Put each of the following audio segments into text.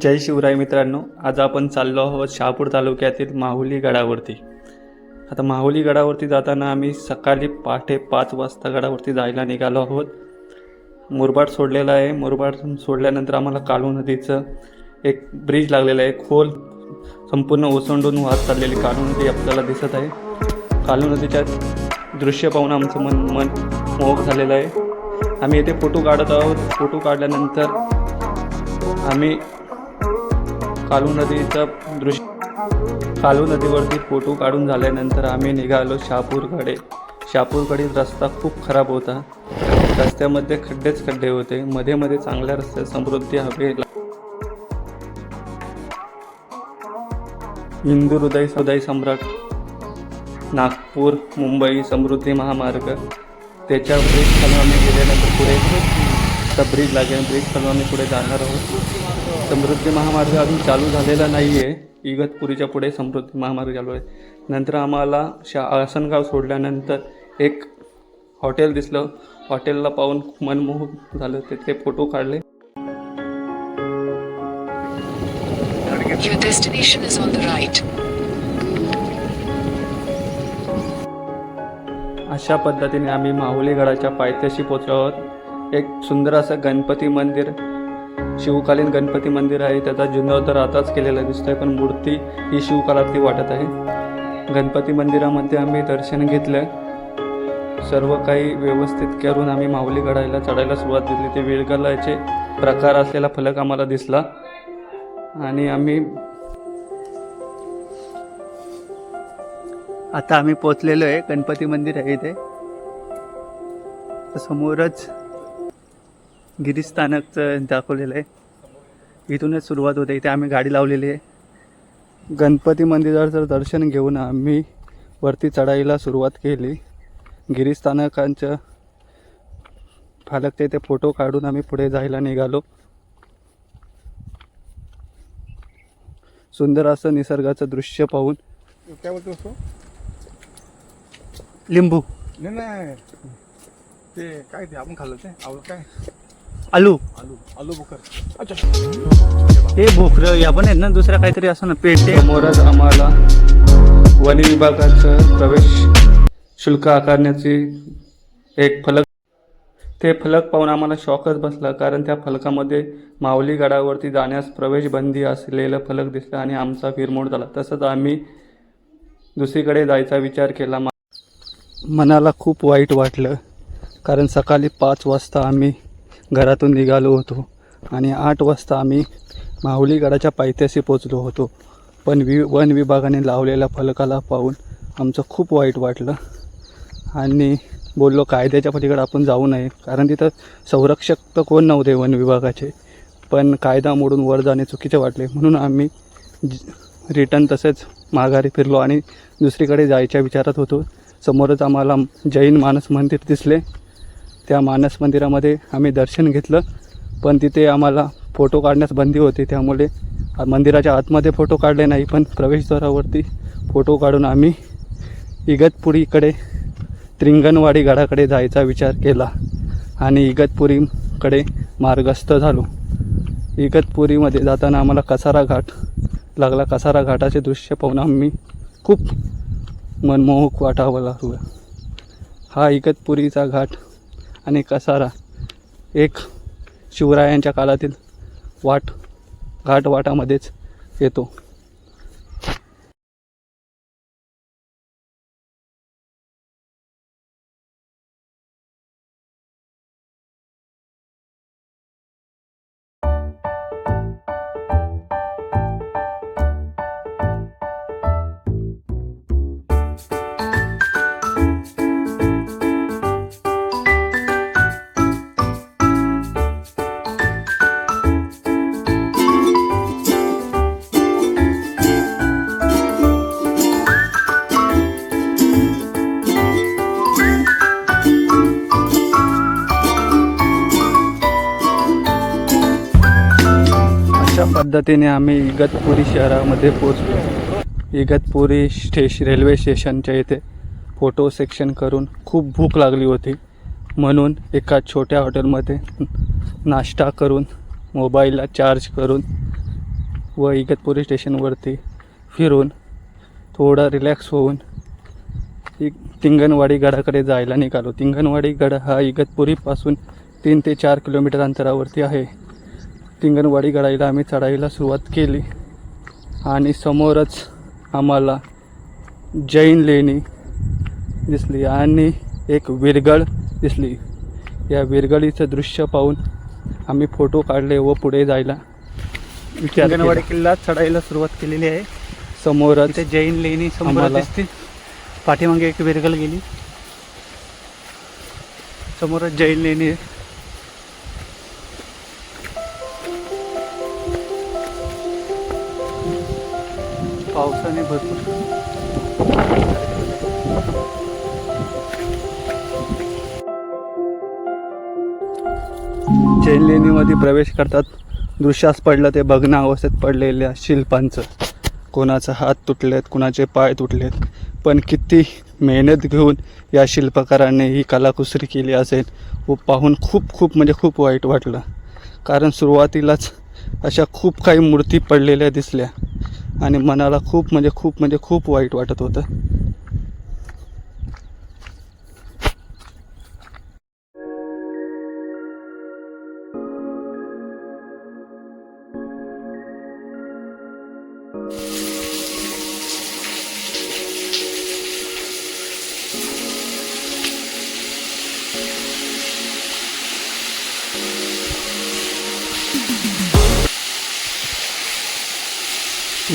जय शिवराय मित्रांनो आज आपण चाललो आहोत शहापूर तालुक्यातील माहुली गडावरती. आता माहुली गडावरती जाताना आम्ही सकाळी पहाटे पाच वाजता गडावरती जायला निघालो आहोत. मुरबाड सोडलेला आहे. मुरबाड सोडल्यानंतर आम्हाला कालू नदीचं एक ब्रिज लागलेला आहे. खोल संपूर्ण ओसंडून वाहत चाललेली काळू नदी आपल्याला दिसत आहे. कालू नदीच्या दृश्य पाहून आमचं मन मन मोहक झालेलं आहे. आम्ही येथे फोटो काढत आहोत. फोटो काढल्यानंतर आम्ही कालू नदीचं दृश्य कालू नदीवरती फोटो काढून झाल्यानंतर आम्ही निघालो शहापूरकडे. शहापूरकडील रस्ता खूप खराब होता. रस्त्यामध्ये खड्डेच खड्डे होते. मध्ये मध्ये चांगल्या रस्त्यात समृद्धी हवे हिंदू हृदय हृदय सम्राट नागपूर मुंबई समृद्धी महामार्ग. त्याच्या ब्रिज खालून आम्ही गेल्यानंतर पुढे ब्रिज लागेल ब्रिज खालून आम्ही पुढे जाणार आहोत. समृद्धी महामार्ग अजून चालू झालेला नाही आहे इगतपुरीच्या पुढे समृद्धी महामार्ग चालू आहे. नंतर आम्हाला शा आसनगाव सोडल्यानंतर एक हॉटेल दिसलं. हॉटेलला पाहून खूप मनमोहक झालं. तिथे फोटो काढले. Your destination is on the right. अशा पद्धतीने आम्ही माहुली गडाच्या पायथ्याशी पोचलो आहोत. एक सुंदर असं गणपती मंदिर शिवकालीन गणपती मंदिर आहे त्याचा जीर्णोद्धार आताच केलेला दिसतोय पण मूर्ती ही शिवकालातली वाटत आहे. गणपती मंदिरामध्ये आम्ही दर्शन घेतलं. सर्व काही व्यवस्थित करून आम्ही माऊली गडायला चढायला सुरुवात केली ते विळगलाचे प्रकार असलेला फलक आम्हाला दिसला. आणि आम्ही आता आम्ही पोचलेलो आहे. गणपती मंदिर आहे इथे. समोरच गिरीस्थानकचं दाखवलेलं आहे. इथूनच सुरुवात होते. इथे आम्ही गाडी लावलेली आहे. गणपती मंदिराचं दर्शन घेऊन आम्ही वरती चढाईला सुरुवात केली. गिरीस्थानकांचं फालकच्या इथे फोटो काढून आम्ही पुढे जायला निघालो. सुंदर असं निसर्गाचं दृश्य पाहून. काय बोलतो तो लिंबू. नाही नाही. ते काय ते आपण खाल्लं ते? आवड काय? आलू. आलू आलू बुकर अच्छा. हे भोकरं या पण आहेत ना दुसरं काहीतरी असं ना पेटे समोरच आम्हाला वन विभागाचं प्रवेश शुल्क आकारण्याची एक फलक ते फलक पाहून आम्हाला शॉकच बसला कारण त्या फलकामध्ये माऊली गडावरती जाण्यास प्रवेश बंदी असलेलं फलक दिसलं आणि आमचा फिरमोड झाला. तसंच आम्ही दुसरीकडे जायचा विचार केला. मनाला खूप वाईट वाटलं कारण सकाळी पाच वाजता आम्ही घरातून निघालो होतो. आणि आठ वाजता आम्ही माहुली गडाच्या पायथ्याशी पोचलो होतो. पण वि वन विभागाने लावलेल्या फलकाला पाहून आमचं खूप वाईट वाटलं. आणि बोललो कायद्याच्या पलीकडे आपण जाऊ नये. कारण तिथं संरक्षक तर कोण नव्हते वन विभागाचे. पण कायदा मोडून वर जाणे चुकीचे वाटले. म्हणून आम्ही रिटर्न तसेच माघारी फिरलो आणि दुसरीकडे जायच्या विचारात होतो. समोरच आम्हाला जैन मानस मंदिर दिसले. त्या मानस मंदिरामध्ये आम्ही दर्शन घेतलं. पण तिथे आम्हाला फोटो काढण्यास बंदी होती. त्यामुळे मंदिराच्या आतमध्ये फोटो काढले नाही पण प्रवेशद्वारावरती फोटो काढून आम्ही इगतपुरीकडे त्रिंगणवाडी गडाकडे जायचा विचार केला आणि इगतपुरीकडे मार्गस्थ झालो. इगतपुरीमध्ये जाताना आम्हाला कसारा घाट लागला. कसारा घाटाचे दृश्य पाहून आम्ही खूप मनमोहक वाटावं लागलं. हा इगतपुरीचा घाट आणि कसारा. एक शिवरायांच्या काळातील वाट घाटवाटामध्येच येतो. पद्धतीने आम्ही इगतपुरी शहरामध्ये पोचलो इगतपुरी स्टेश रेल्वे स्टेशनच्या इथे फोटो सेक्शन करून खूप भूक लागली होती. म्हणून एका छोट्या हॉटेलमध्ये नाश्ता करून मोबाईलला चार्ज करून व इगतपुरी स्टेशनवरती फिरून थोडा रिलॅक्स होऊन एक तिंगणवाडी गडाकडे जायला निघालो. तिंगणवाडी गड हा इगतपुरीपासून तीन ते चार किलोमीटर अंतरावरती आहे. तिंगणवाडी गडाला आम्ही चढाईला सुरुवात केली. आणि समोरच आम्हाला जैन लेणी दिसली आणि एक विरगळ दिसली. या विरगळीचं दृश्य पाहून आम्ही फोटो काढले व पुढे जायला केला. किल्ला चढायला सुरुवात केलेली आहे. समोरच जैन लेणी समोर दिसतील पाठीमागे एक विरगल गेली. समोरच जैन लेणी पावसाने भरपूर जैन लेणीमध्ये प्रवेश करतात. दृश्यास पडलं ते बघणं अवस्थेत पडलेल्या शिल्पांचं. कोणाचा हात तुटलेत कोणाचे पाय तुटलेत. पण किती मेहनत घेऊन या शिल्पकारांनी ही कलाकुसरी केली असेल व पाहून खूप खूप म्हणजे खूप वाईट वाटलं. कारण सुरुवातीलाच अशा खूप काही मूर्ती पडलेल्या दिसल्या. आणि मनाला खूप म्हणजे खूप म्हणजे खूप वाईट वाटत होतं.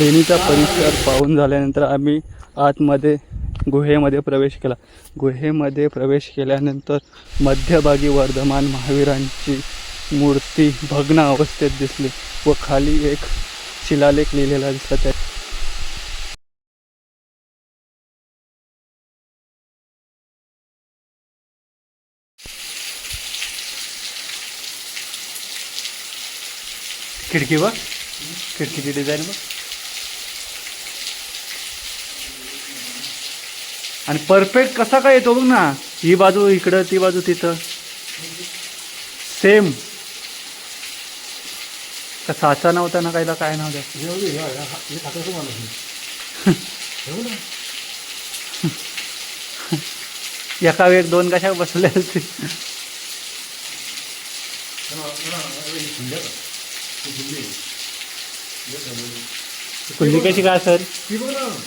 लेणीचा परिसर पाहून झाल्यानंतर आम्ही आतमध्ये गुहेमध्ये प्रवेश केला. गुहेमध्ये प्रवेश केल्यानंतर मध्यभागी वर्धमान महावीरांची मूर्ती भग्न अवस्थेत दिसली व खाली एक शिलालेख लिहिलेला दिसला त्या खिडकी बघ. खिडकीची डिझाईन बघ. आणि परफेक्ट कसा काय येतो बघ ना ही बाजू इकडं ती बाजू तिथं. सेम का साचा नव्हता ना कायला काय नव्हतं? एका वेळ दोन कशा बसले असते. कुल्ली कशी काय सर?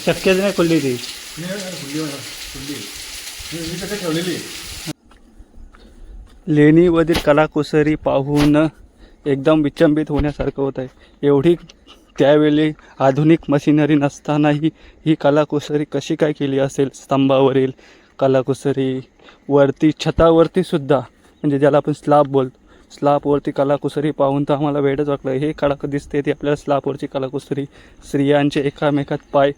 शक्यच नाही कुल्ली ती. ठेवलेली लेणीवरील कलाकुसरी पाहून एकदम विचंबित होण्यासारखं होत आहे. एवढी त्यावेळी आधुनिक मशिनरी नसतानाही ही कलाकुसरी कशी काय केली असेल? स्तंभावरील कलाकुसरी वरती छतावरती सुद्धा म्हणजे ज्याला आपण स्लाब बोलतो स्लापवरती कलाकुसरी पाहून तर आम्हाला वेळच वाटलं. हे कला दिसते ती आपल्याला स्लापवरची कलाकुसरी स्त्रियांचे एकामेकात पाय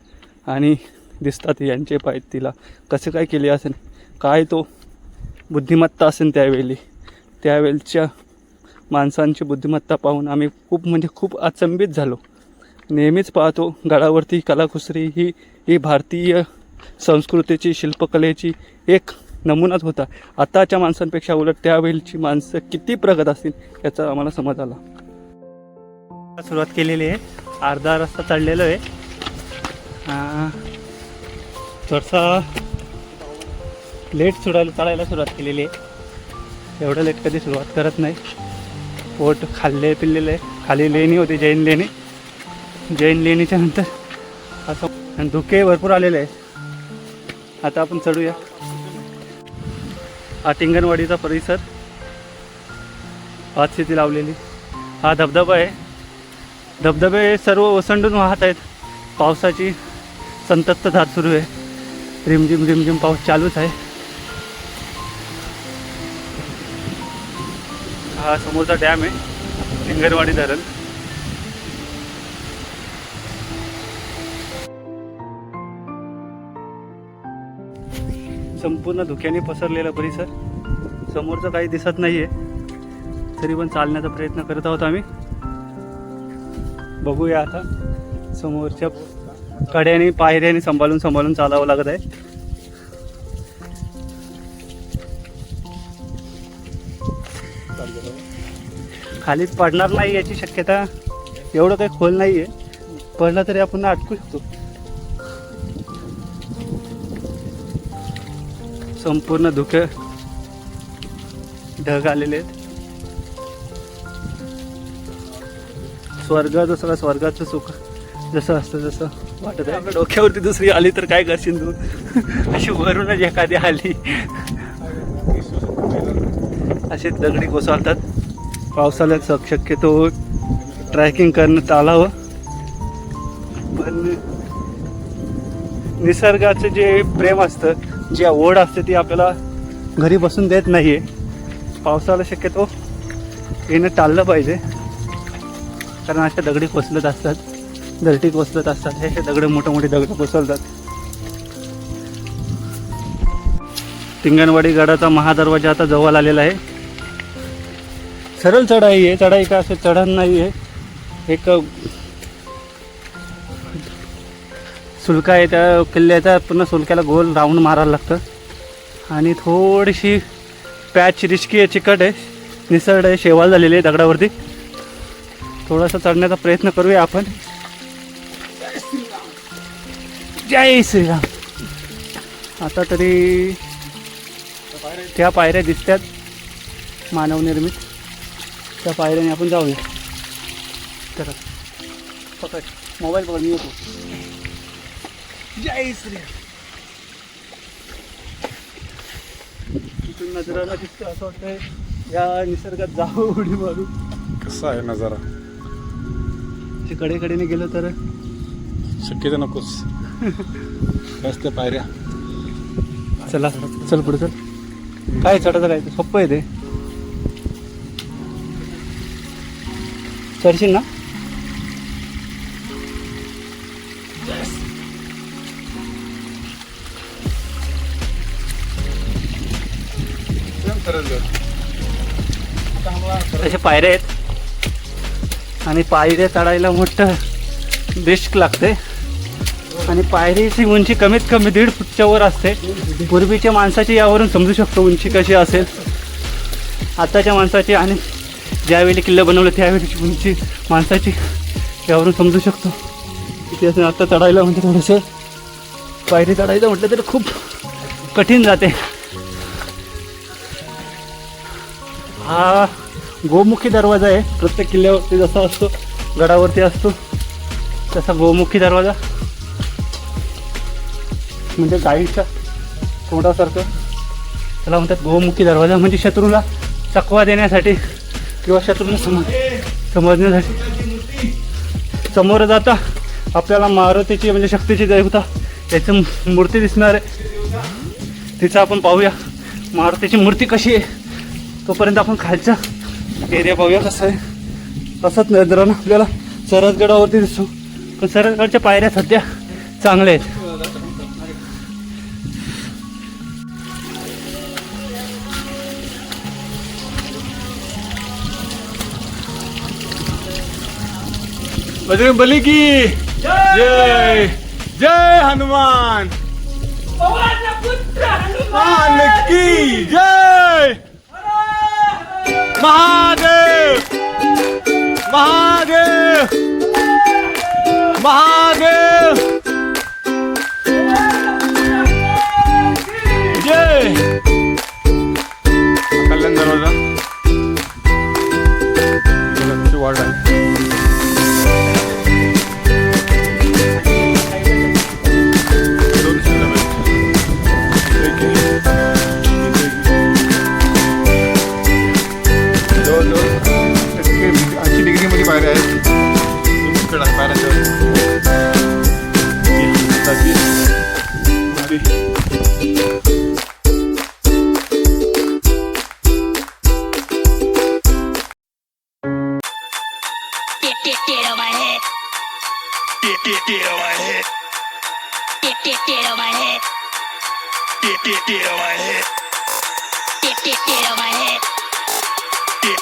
आणि दिसतात यांचे पाय तिला. कसे काय केले असेल? काय तो बुद्धिमत्ता असेल त्यावेळी. त्यावेळच्या माणसांची बुद्धिमत्ता पाहून आम्ही खूप म्हणजे खूप अचंबित झालो. नेहमीच पाहतो गडावरती कलाकुसरी ही ही भारतीय संस्कृतीची शिल्पकलेची एक नमुनाच होता. आताच्या माणसांपेक्षा उलट त्यावेळची माणसं किती प्रगत असतील याचा आम्हाला समज आला. सुरुवात केलेली आहे. अर्धा रस्ता चढलेलो आहे. थोडसा लेट सोडायला चढायला सुरुवात केलेली आहे. एवढं लेट कधी सुरुवात करत नाही. पोट खाल्ले पिल्लेलं आहे खाली लेणी होती जैन लेणी. जैन लेणीच्या नंतर असं आणि धुके भरपूर आलेले आहे आता आपण चढूया. आटिंगणवाडीचा टिंगणवाडीचा परिसर. हात शेती लावलेली. हा धबधबा आहे. धबधबे सर्व ओसंडून वाहत आहेत. पावसाची संतप्त धार सुरू आहे. रिमझिम रिमझिम पाऊस चालूच आहे. हा समोरचा डॅम आहे लिंगरवाडी धरण. संपूर्ण धुक्याने पसरलेला परिसर. समोरचं काही दिसत नाही आहे तरी पण चालण्याचा प्रयत्न करत आहोत आम्ही. बघूया आता समोरच्या कड्याने पायऱ्याने सांभाळून सांभाळून चालावं लागत आहे. खालीच पडणार नाही याची शक्यता. एवढं काही खोल नाही आहे पडला तरी आपण अटकू शकतो. संपूर्ण धुके ढग आलेले आहेत. स्वर्ग जसं स्वर्गाचं सुख जसं असतं जसं वाटत आहे आपल्या डोक्यावरती दुसरी आली तर काय करशील तू? अशी वरूनच एखादी आली. असे दगडी कोसळतात. पावसाळ्यात शक्यतो ट्रॅकिंग करणं टाळावं. पण निसर्गाचं जे प्रेम असतं जी ओढ असते ती आपल्याला घरी बसून देत नाही आहे पावसाला शक्यतो येणं टाळलं पाहिजे. कारण अशा दगडी कोसलत असतात. दरटी कोसलत असतात. हे असे दगड मोठे मोठे दगड कोसलतात तिंगणवाडी गडाचा महादरवाजा आता जवळ आलेला आहे. सरळ चढाई आहे. चढाई का असं चढण नाही आहे एक सुलका आहे. त्या किल्ल्याचा पूर्ण सुलक्याला गोल राऊंड मारायला लागतं. आणि थोडीशी पॅच रिस्की आहे चिकट आहे. निसरड आहे. शेवाल झालेली आहे दगडावरती. थोडासा चढण्याचा प्रयत्न करूया आपण. जय श्रीराम. आता तरी त्या पायऱ्या दिसतात मानवनिर्मित त्या पायऱ्याने आपण जाऊया. तर पकड. मोबाईल पकड मी येतो. जय श्री तिथून नजराला दिसतं असं वाटतंय. या निसर्गात जावं उडी मारू कसा आहे नजारा? ते कडेकडेने गेलो तर? शक्यता नकोच. मस्त पायऱ्या. चला चल पुढे चल. काय चढायचं काय? सोपं आहे ते. चढशील ना? असे पायऱ्या आहेत. आणि पायऱ्या चढायला मोठं रिस्क लागते. आणि पायरीची उंची कमीत कमी दीड फुटच्या वर असते. पूर्वीच्या माणसाची यावरून समजू शकतो उंची कशी असेल. आत्ताच्या माणसाची आणि ज्यावेळी किल्ले बनवले त्यावेळीची उंची माणसाची यावरून समजू शकतो. किती असेल आत्ता चढायला म्हणजे थोडंसं पायरी चढायचं म्हटलं तर खूप कठीण जाते. हा गोमुखी दरवाजा आहे. प्रत्येक किल्ल्यावरती जसा असतो गडावरती असतो तसा गोमुखी दरवाजा. म्हणजे गाईच्या तोंडासारखं. त्याला म्हणतात गोमुखी दरवाजा म्हणजे शत्रूला चकवा देण्यासाठी किंवा शत्रूला समज समजण्यासाठी. समोर जाता आपल्याला मारुतीची म्हणजे शक्तीची देवता त्याचं मूर्ती दिसणार आहे. तिचं आपण पाहूया. मारुतीची मूर्ती कशी आहे? तोपर्यंत आपण खालच्या एरिया पाहूया कसं आहे. तसंच नजरानं आपल्याला सरसगडावरती दिसतो. पण सरसगडच्या पायऱ्या सध्या चांगल्या आहेत. બજરંગ બલી કી? જય! જય! હનુમાન! હનુમાન કી જય! મહાદેવ! મહાદેવ! મહાદેવ!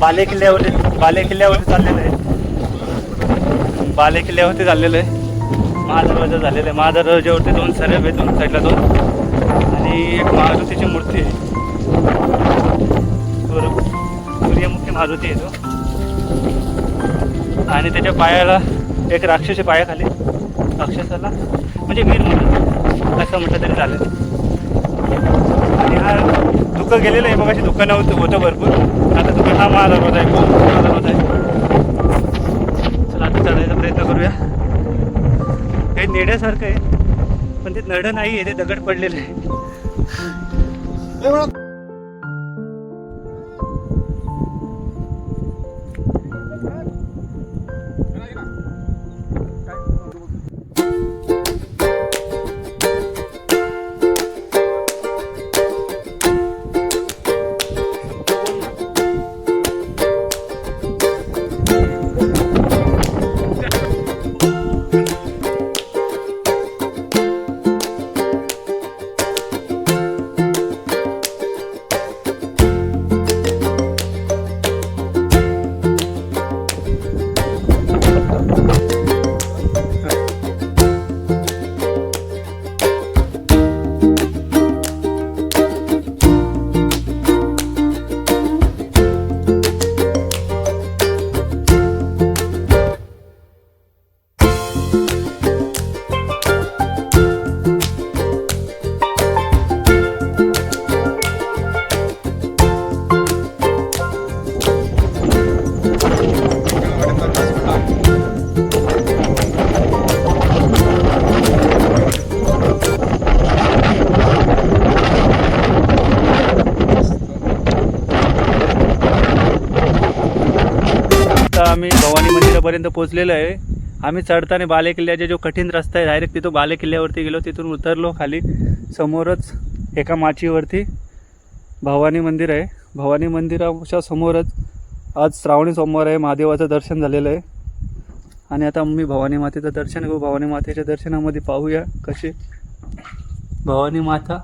बाले किल्ल्यावरती बाले किल्ल्यावरती चाललेलं आहे. बाले किल्ल्यावरती चाललेलं आहे. महादरवाजा झालेला आहे. महादरवाजावरती दोन सरब आहे दोन साईडला दोन. आणि एक मारुतीची मूर्ती आहे. सूर्यमुखी मारुती आहे तो. आणि त्याच्या पायाला एक राक्षसी पायाखाली. राक्षसाला म्हणजे वीर म्हणून असं म्हटलं तरी चालेल. आणि हा दुःख गेलेलं आहे मग अशी दुकानं होत होतं भरपूर. आता दुकान हा माझा रोज आहे खूप माझा रोज आहे. चला आता चढायचा प्रयत्न करूया. हे नेण्यासारखं आहे पण ते नडं नाही आहे ते दगड पडलेलं आहे. भवानी पोचलेलो आहे. आम्ही चढताना बाले किल्ल्याचा जो कठीण रस्ता आहे डायरेक्ट तिथून बाले किल्ल्यावरती गेलो तिथून उतरलो खाली. समोरच एका माचीवरती भवानी मंदिर आहे. भवानी मंदिराच्या समोरच आज श्रावणी सोमवार आहे. महादेवाचं दर्शन झालेलं आहे. आणि आता मी भवानी मातेचं दर्शन घेऊ. भवानी मातेच्या दर्शनामध्ये पाहूया कसे भवानी माता.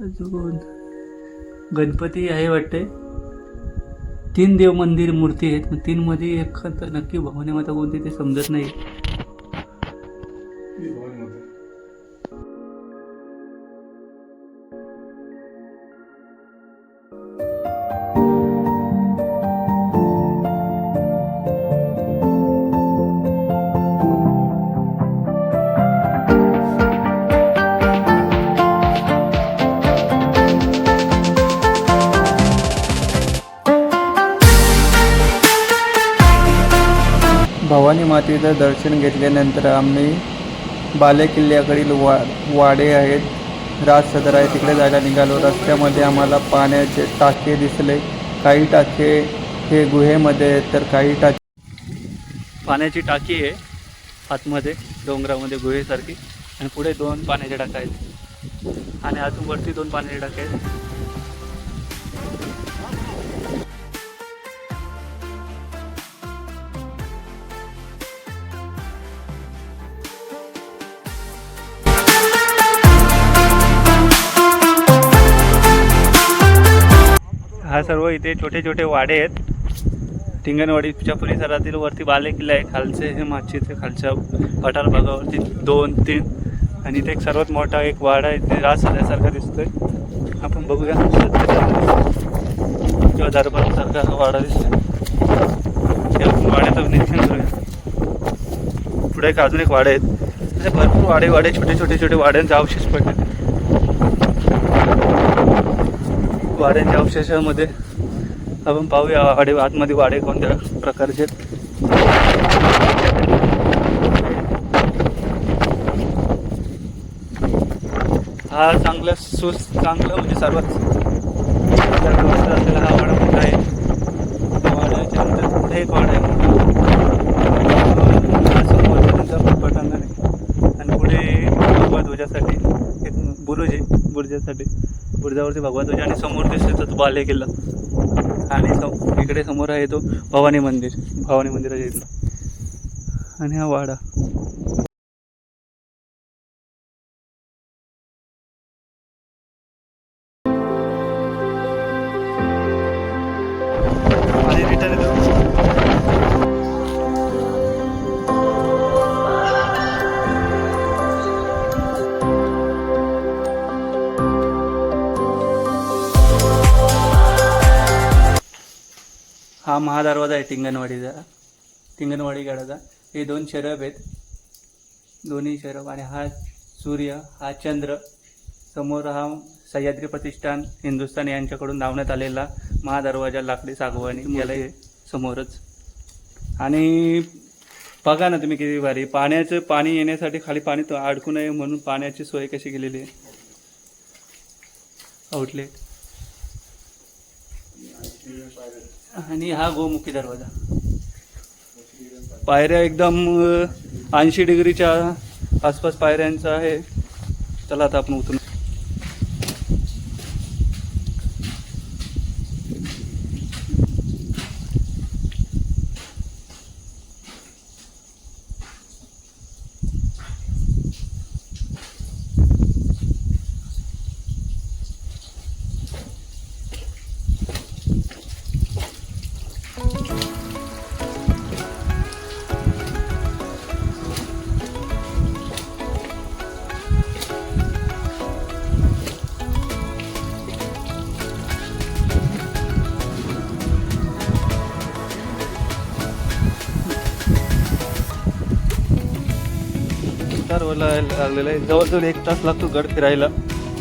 अजून गणपती आहे वाटते. तीन देव मंदिर मूर्ती आहेत मग तीनमध्ये एक नक्की भवानी माता कोणती ते समजत नाही. दर्शन घेतल्यानंतर आम्ही बाले किल्ल्याकडील वा वाडे आहेत. राज सदर आहे तिकडे जायला निघालो. रस्त्यामध्ये आम्हाला पाण्याचे टाके दिसले. काही टाके हे गुहेमध्ये आहेत तर काही टाके पाण्याची टाकी आहे. आतमध्ये डोंगरामध्ये गुहेसारखी. आणि पुढे दोन पाण्याचे टाका आहेत. आणि अजून वरती दोन पाण्याचे टाके आहेत. सर्व इथे छोटे छोटे वाडे आहेत. टिंगणवाडीच्या परिसरातील वरती बाले किल्ला आहे. खालचे हे माचीचे खालच्या पठार भागावरती दोन तीन आणि इथे एक सर्वात मोठा एक वाडा आहे. ते राज झाल्यासारखा दिसतोय. आपण बघूया. किंवा दरबारासारखा हा वाडा दिसतोय. आपण वाड्याचं निरीक्षण करूया. पुढे एक अजून एक वाडे आहेत असे भरपूर वाडे वाडे छोटे छोटे छोटे वाड्यांचे अवशेष पडले वाड्यांच्या अवशेषामध्ये. आपण पाहूया वाडे आतमध्ये वाडे कोणत्या प्रकारचे हा चांगला सुस चांगला म्हणजे सर्वात चांगला असलेला हा वाडा मोठा आहे. वाड्याच्या नंतर पुढे एक वाडा आहे पटांगण आहे. आणि पुढे ध्वजासाठी एक बुरुज आहे बुरुजासाठी. बुरुजावरती भगवा ध्वज आणि समोर दिसतो तो बाले किल्ला आणि सम इकडे समोर आहे तो भवानी मंदिर. भवानी मंदिराच्या इथलं. आणि हा वाडा. हा महादरवाजा आहे टिंगणवाडीचा टिंगणवाडी गडाचा हे दोन शरब आहेत. दोन्ही शरब आणि हा सूर्य हा चंद्र. समोर हा सह्याद्री प्रतिष्ठान हिंदुस्थान यांच्याकडून धावण्यात आलेला महादरवाजा लाकडी सागवानी याला हे समोरच. आणि बघा ना तुम्ही किती भारी. पाण्याचं पाणी येण्यासाठी खाली पाणी तो अडकू नये म्हणून पाण्याची सोय कशी केलेली आहे. आउटलेट आणि हा गोमुखी दरवाजा. पायऱ्या एकदम ऐंशी डिग्रीच्या आसपास पायऱ्यांचा आहे. चला आता आपण उतरून उतारवायला लागलेला आहे. जवळजवळ एक तास लागतो गड फिरायला.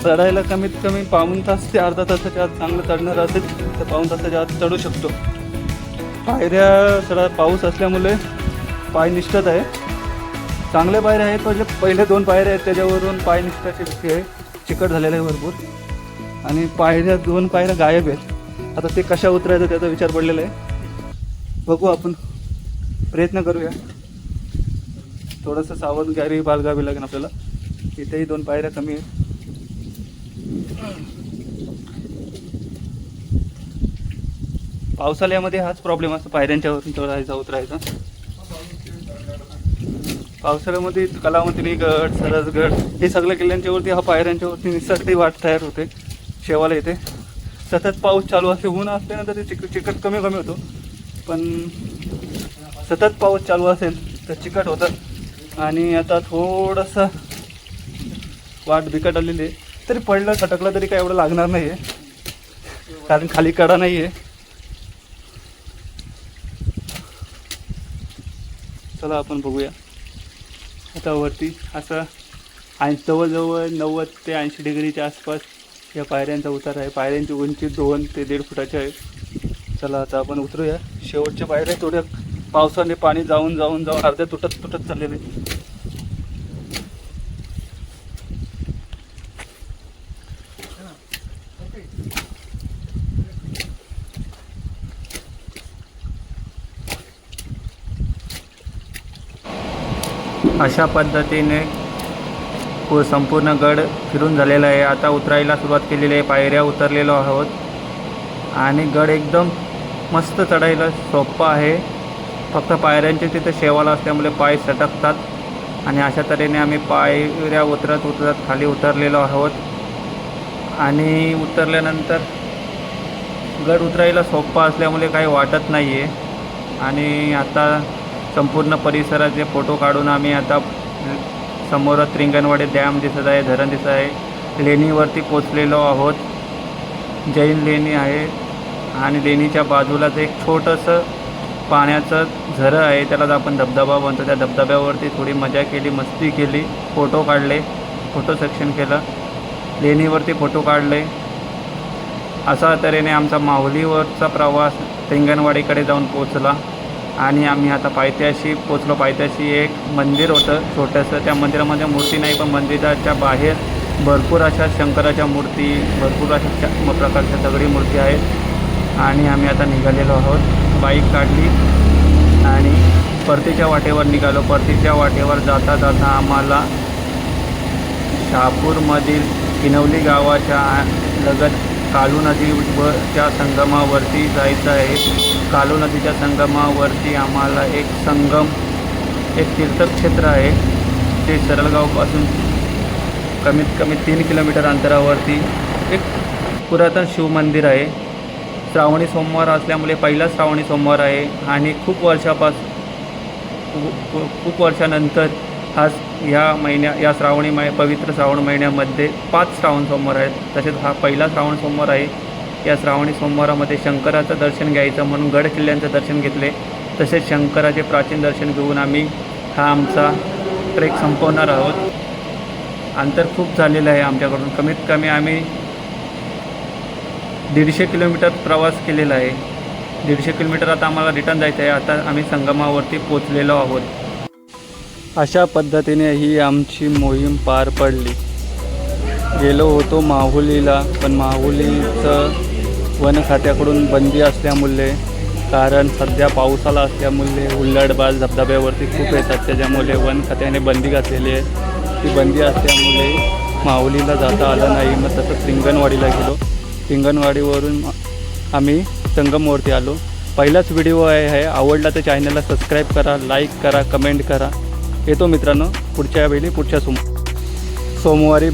चढायला कमीत कमी पाऊण तास ते अर्धा तासाच्या आत चांगलं चढणार असेल तर पाऊण तासाच्या आत चढू शकतो. पायऱ्या चढा पाऊस असल्यामुळे पाय निष्ठत आहे. चांगल्या पायऱ्या आहेत म्हणजे पहिले दोन पायऱ्या आहेत त्याच्यावरून पाय निष्ठाची भीती आहे. चिकट झालेलं आहे भरपूर. आणि पायऱ्या दोन पायऱ्या गायब आहेत. आता ते कशा उतरायचं त्याचा विचार पडलेला आहे. बघू आपण. प्रयत्न करूया. थोडंसं सावधगारी बाळगावी लागेल आपल्याला. इथेही दोन पायऱ्या कमी आहेत. पावसाळ्यामध्ये हाच प्रॉब्लेम असतो पायऱ्यांच्यावरून चढायचा उतरायचा पावसाळ्यामध्ये कलावंतिनी गड सरसगड हे सगळ्या किल्ल्यांच्यावरती हा पायऱ्यांच्यावरती निसर्ग वाट तयार होते शेवाला येते. सतत पाऊस चालू असते ऊन असते ना तर ते चिकट चिकट कमी कमी होतो. पण सतत पाऊस चालू असेल तर चिकट होतात. आणि आता थोडंसं वाट बिकट आलेली आहे. तरी पडलं खटकलं तरी काय एवढं लागणार नाही आहे कारण खाली कडा नाही आहे चला आपण बघूया. आता वरती असं आणि जवळजवळ नव्वद ते ऐंशी डिग्रीच्या आसपास या पायऱ्यांचा उतार आहे. पायऱ्यांची उंची दोन ते दीड फुटाची आहे. चला आता आपण उतरूया. शेवटच्या पायऱ्या थोड्या पावसाने पाणी जाऊन जाऊन जाऊन अर्ध्या तुटत तुटत चाललेले. अशा पद्धतीने पू संपूर्ण गड फिरून झालेला आहे. आता उतरायला सुरुवात केलेली आहे. पायऱ्या उतरलेलो आहोत. आणि गड एकदम मस्त चढायला सोपं आहे. फक्त पायऱ्यांचे तिथे शेवाला असल्यामुळे पाय सटकतात. आणि अशा तऱ्हेने आम्ही पायऱ्या उतरत उतरत खाली उतरलेलो आहोत. आणि उतरल्यानंतर गड उतरायला सोपा असल्यामुळे काही वाटत नाही आहे आणि आता संपूर्ण परिसराचे फोटो काढून आम्ही आता समोर त्रिंगणवाडी डॅम दिसत आहे धरण दिसत आहे. लेणीवरती पोचलेलो आहोत. जैन लेणी आहे आणि लेणीच्या बाजूलाच एक छोटंसं पाण्याचं झरं आहे. त्यालाच आपण धबधबा म्हणतो. त्या धबधब्यावरती थोडी मजा केली मस्ती केली. फोटो काढले फोटो सेक्शन केलं. लेणीवरती फोटो काढले. अशा तऱ्हेने आमचा माहुलीवरचा प्रवास रिंगणवाडीकडे जाऊन पोचला. आणि आम्ही आता पायथ्याशी पोचलो. पायथ्याशी एक मंदिर होतं छोटंसं. त्या मंदिरामध्ये मूर्ती नाही पण मंदिराच्या बाहेर भरपूर अशा शंकराच्या मूर्ती भरपूर अशा च- प्रकारच्या दगडी मूर्ती आहेत. आणि आम्ही आता निघालेलो आहोत. बाईक काढली आणि परतीच्या वाटेवर निघालो. परतीच्या वाटेवर जाता जाता आम्हाला शहापूरमधील किनवली गावाच्या लगत कालू नदीवरच्या संगमावरती जायचं आहे. कालू नदीच्या संगमावरती आम्हाला एक संगम एक तीर्थक्षेत्र आहे. ते सरळगावपासून कमीत कमी तीन किलोमीटर अंतरावरती एक पुरातन शिवमंदिर आहे. श्रावणी सोमवार असल्यामुळे पहिला श्रावणी सोमवार आहे आणि खूप वर्षापासून खूप वर्षानंतर हा ह्या महिन्या या श्रावणी मै पवित्र श्रावण महिन्यामध्ये पाच श्रावण सोमवार आहेत. तसेच हा पहिला श्रावण सोमवार आहे. या श्रावणी सोमवारामध्ये शंकराचं दर्शन घ्यायचं म्हणून गड किल्ल्यांचं दर्शन घेतले. तसेच शंकराचे प्राचीन दर्शन घेऊन आम्ही हा आमचा ट्रेक संपवणार आहोत. अंतर खूप झालेलं आहे आमच्याकडून. कमीत कमी आम्ही दीडशे किलोमीटर प्रवास केलेला आहे. दीडशे किलोमीटर आता आम्हाला रिटर्न जायचं आहे. आता आम्ही संगमावरती पोचलेलो आहोत. अशा पद्धतीने ही आमची मोहीम पार पडली. गेलो होतो माहुलीला पण माहुलीचं वन खात्याकडून बंदी असल्यामुळे कारण सध्या पावसाला असल्यामुळे हुल्लडबाज धबधब्यावरती खूप येतात. त्याच्यामुळे वन खात्याने बंदी घातलेली आहे. ती बंदी असल्यामुळे माऊलीला जाता आलं नाही. मग तसंच रिंगणवाडीला गेलो. रिंगणवाडीवरून आम्ही संगमवरती आलो. पहिलाच व्हिडिओ आहे आवडला तर चॅनलला सबस्क्राईब करा लाईक करा कमेंट करा. येतो मित्रांनो पुढच्या वेळी पुढच्या सोम सोमवारी